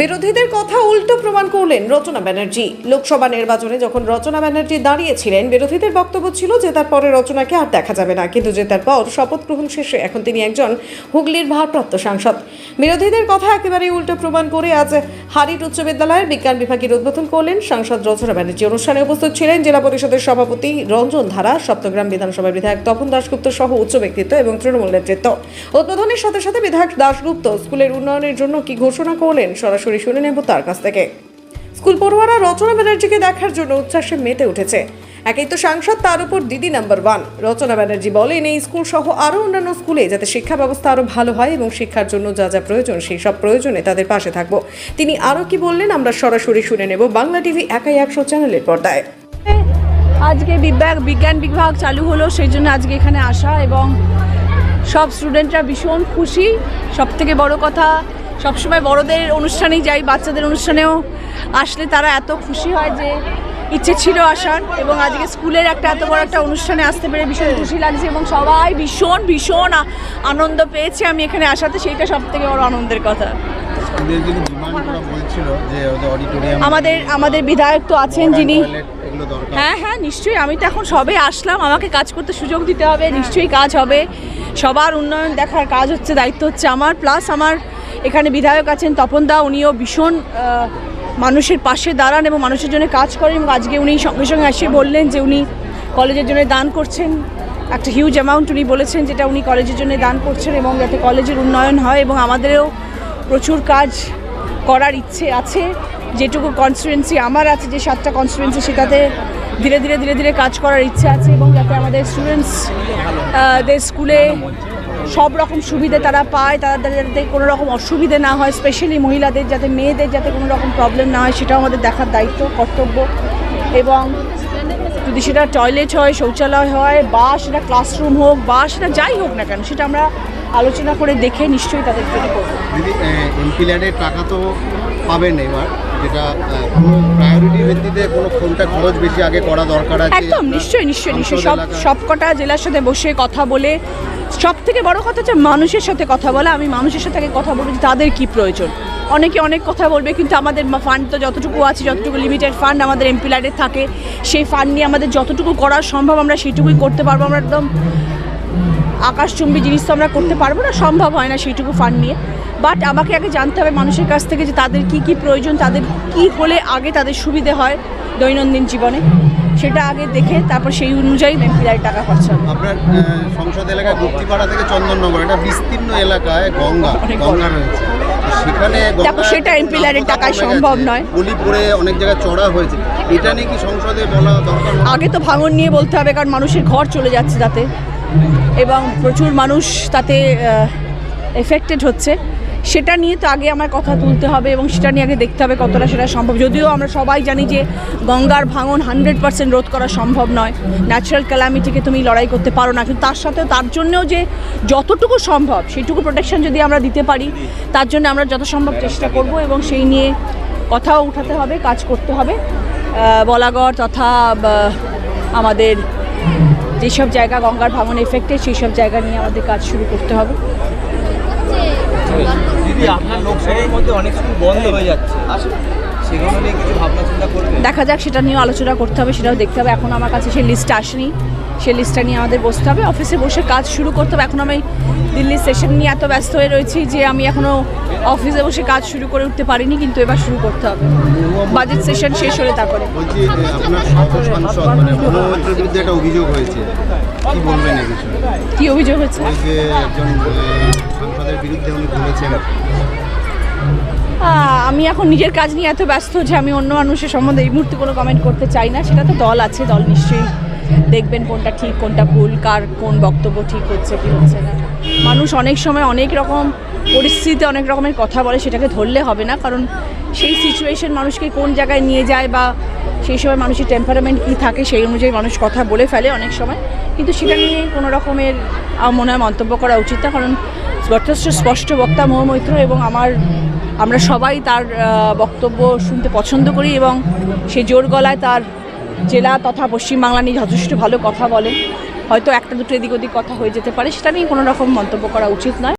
বিরোধীদের কথা উল্টো প্রমাণ করলেন রচনা ব্যানার্জি। লোকসভা নির্বাচনে যখন রচনা ব্যানার্জি দাঁড়িয়েছিলেন, বিরোধীদের বক্তব্য ছিল যে তার পরে রচনাকে আর দেখা যাবে না। কিন্তু জেতার পর শপথ গ্রহণ শেষে এখন তিনি একজন হুগলির ভারপ্রাপ্ত সাংসদ। বিরোধীদের কথা একেবারেই উল্টো প্রমাণ করে আজ হারিট উচ্চ বিদ্যালয়ের বিজ্ঞান বিভাগের উদ্বোধন করলেন সাংসদ রচনা ব্যানার্জি। অনুষ্ঠানে উপস্থিত ছিলেন জেলা পরিষদের সভাপতি রঞ্জন ধারা, সপ্তগ্রাম বিধানসভার বিধায়ক তপন দাশগুপ্ত সহ উচ্চ ব্যক্তিত্ব এবং তৃণমূল নেতৃত্ব। উদ্বোধনের সাথে সাথে বিধায়ক দাশগুপ্ত স্কুলের উন্নয়নের জন্য কি ঘোষণা করলেন সরাসরি শুনে নেব তার কাছ থেকে। স্কুল পড়ুয়ারা রচনা ব্যানার্জিকে দেখার জন্য উচ্ছ্বাসে মেতে উঠেছে। একেই তো সাংসদ, তার উপর দিদি নাম্বার ওয়ান। রচনা ব্যানার্জি বলেন, এই স্কুল সহ আরও অন্যান্য স্কুলে যাতে শিক্ষা ব্যবস্থা আরও ভালো হয় এবং শিক্ষার জন্য যা যা প্রয়োজন, সেই সব প্রয়োজনে তাদের পাশে থাকব। তিনি আরও কি বললেন, আমরা সরাসরি শুনে নেব বাংলা টিভি একাই একশো চ্যানেলের পর্দায়। আজকে বিজ্ঞান বিজ্ঞান বিভাগ চালু হলো, সেই জন্য আজকে এখানে আসা এবং সব স্টুডেন্টরা ভীষণ খুশি। সব থেকে বড় কথা সবসময় বড়দের অনুষ্ঠানেই যাই বাচ্চাদের অনুষ্ঠানেও আসলে তারা এত খুশি হয় যে ইচ্ছে ছিল আসার এবং আজকে স্কুলের একটা এত বড় একটা অনুষ্ঠানে আসতে পেরে ভীষণ খুশি লাগছে এবং সবাই ভীষণ ভীষণ আনন্দ পেয়েছে আমি এখানে আসাতে সেইটা সব থেকে বড় আনন্দের কথা। আমাদের আমাদের বিধায়ক তো আছেন যিনি হ্যাঁ হ্যাঁ নিশ্চয়ই। আমি তো এখন সবে আসলাম আমাকে কাজ করতে সুযোগ দিতে হবে নিশ্চয়ই কাজ হবে। সবার উন্নয়ন দেখার কাজ হচ্ছে দায়িত্ব হচ্ছে আমার প্লাস আমার এখানে বিধায়ক আছেন তপন দা, উনিও ভীষণ মানুষের পাশে দাঁড়ান এবং মানুষের জন্য কাজ করেন এবং আজকে উনি সঙ্গে সঙ্গে এসে বললেন যে উনি কলেজের জন্য দান করছেন। একটা হিউজ অ্যামাউন্ট উনি বলেছেন যেটা উনি কলেজের জন্য দান করছেন এবং যাতে কলেজের উন্নয়ন হয় এবং আমাদেরও প্রচুর কাজ করার ইচ্ছে আছে। যেটুকু কনস্টিটুয়েন্সি আমার আছে, যে সাতটা কনস্টিটুয়েন্সি সেটাতে ধীরে ধীরে ধীরে ধীরে কাজ করার ইচ্ছে আছে এবং যাতে আমাদের স্টুডেন্টস দের স্কুলে সব রকম সুবিধে তারা পায় তাদের যাতে কোনো রকম অসুবিধে না হয় স্পেশালি মহিলাদের যাতে মেয়েদের যাতে কোনো রকম প্রবলেম না হয় সেটাও আমাদের দেখার দায়িত্ব কর্তব্য। এবং যদি সেটা টয়লেট হয় শৌচালয় হয় বা সেটা ক্লাসরুম হোক বা সেটা যাই হোক না কেন সেটা আমরা আলোচনা করে দেখে নিশ্চয়ই তাদের জন্য করব। দিদি এমপি ল্যাডের টাকা তো পাবেন এবার যেটা কোনো প্রায়োরিটি ভিত্তিতে কোনো কোনটা খরচ বেশি আগে করা দরকার আছে? একদম নিশ্চয়ই নিশ্চয়ই নিশ্চয়ই সব সবকটা জেলার সাথে বসে কথা বলে সব থেকে বড় কথা হচ্ছে মানুষের সাথে কথা বলা। আমি মানুষের সাথে আগে কথা বলব তাদের কি প্রয়োজন। অনেকে অনেক কথা বলবে, কিন্তু আমাদের ফান্ড তো যতটুকু আছে, যতটুকু লিমিটেড ফান্ড আমাদের এমপিলারের থাকে, সেই ফান্ড নিয়ে আমাদের যতটুকু করা সম্ভব আমরা সেইটুকুই করতে পারব। আমরা একদম আকাশচুম্বী জিনিস তো আমরা করতে পারব না, সম্ভব হয় না সেইটুকু ফান্ড নিয়ে। বাট আমাকে আগে জানতে হবে মানুষের কাছ থেকে যে তাদের কি কি প্রয়োজন, তাদের কি হলে আগে তাদের সুবিধে হয় দৈনন্দিন জীবনে। সেটা আগে দেখে তারপর সেই অনুযায়ী এমপিআই টাকা খরচা হবে। আপনার সংসদ এলাকায় গুপ্তিপাড়া থেকে চন্দননগর এটা বিস্তীর্ণ এলাকায় গঙ্গা গঙ্গা। রয়েছে। সেখানে সেটা MP টাকায় সম্ভব নয়। পলি পড়ে অনেক জায়গায় চড়া হয়েছে। এটা নিয়ে কি সংসদে বলা দরকার আগে তো ভাঙন নিয়ে বলতে হবে কারণ মানুষের ঘর চলে যাচ্ছে তাতে। এবং প্রচুর মানুষ তাতে এফেক্টেড হচ্ছে। সেটা নিয়ে তো আগে আমার কথা তুলতে হবে এবং সেটা নিয়ে আগে দেখতে হবে কতটা সেটা সম্ভব। যদিও আমরা সবাই জানি যে গঙ্গার ভাঙন হান্ড্রেড পার্সেন্ট রোধ করা সম্ভব নয়। ন্যাচারাল ক্যালামিটিকে তুমি লড়াই করতে পারো না। কিন্তু তার সাথে তার জন্যও যে যতটুকু সম্ভব সেইটুকু প্রোটেকশন যদি আমরা দিতে পারি, তার জন্য আমরা যত সম্ভব চেষ্টা করব এবং সেই নিয়ে কথাও উঠাতে হবে, কাজ করতে হবে। বলাগড় তথা আমাদের যেসব জায়গা গঙ্গার ভাঙন এফেক্টেড সেই সব জায়গা নিয়ে আমাদের কাজ শুরু করতে হবে। আপনার লোকসভার মধ্যে অনেক স্কুল বন্ধ হয়ে যাচ্ছে। দেখা যাক সেটা নিয়ে আলোচনা করতে হবে সেটাও দেখতে হবে। এখন আমার কাছে সেই লিস্টটা আসেনি। সেই লিস্টটা নিয়ে আমাদের বসতে হবে। অফিসে বসে কাজ শুরু করতে হবে। এখন আমি দিল্লির সেশন নিয়ে এত ব্যস্ত হয়ে রয়েছি যে আমি এখনও অফিসে বসে কাজ শুরু করে উঠতে পারিনি কিন্তু এবার শুরু করতে হবে। বাজেট সেশন শেষ হলে তারপরে। মানে মুখ্যমন্ত্রীর বিরুদ্ধে একটা অভিযোগ হয়েছে। কি বলবেন কি অভিযোগ হয়েছে? যে একজন সাংসদের বিরুদ্ধে উনি বলেছেন। আহ, আমি এখন নিজের কাজ নিয়ে এত ব্যস্ত যে আমি অন্য মানুষের সম্বন্ধে এই মুহূর্তে কোনো কমেন্ট করতে চাই না। সেটা তো দল আছে, দল নিশ্চয়ই দেখবেন কোনটা ঠিক, কোনটা ভুল, কার কোন বক্তব্য ঠিক হচ্ছে, কি হচ্ছে না। মানুষ অনেক সময় অনেক রকম পরিস্থিতিতে অনেক রকমের কথা বলে, সেটাকে ধরলে হবে না। কারণ সেই সিচুয়েশন মানুষকে কোন জায়গায় নিয়ে যায় বা সেই সময় মানুষের টেম্পারামেন্ট কী থাকে, সেই অনুযায়ী মানুষ কথা বলে ফেলে অনেক সময়। কিন্তু সেটা নিয়ে কোনো রকমের মনে হয় মন্তব্য করা উচিত না। কারণ যথেষ্ট স্পষ্ট বক্তা মহামৈত্র এবং আমার, আমরা সবাই তার বক্তব্য শুনতে পছন্দ করি এবং সে জোর গলায় তার জেলা তথা পশ্চিমবাংলা নিয়ে যথেষ্ট ভালো কথা বলেন হয়তো একটা দুটো এদিক ওদিক কথা হয়ে যেতে পারে, সেটা নিয়ে কোনো রকম মন্তব্য করা উচিত নয়।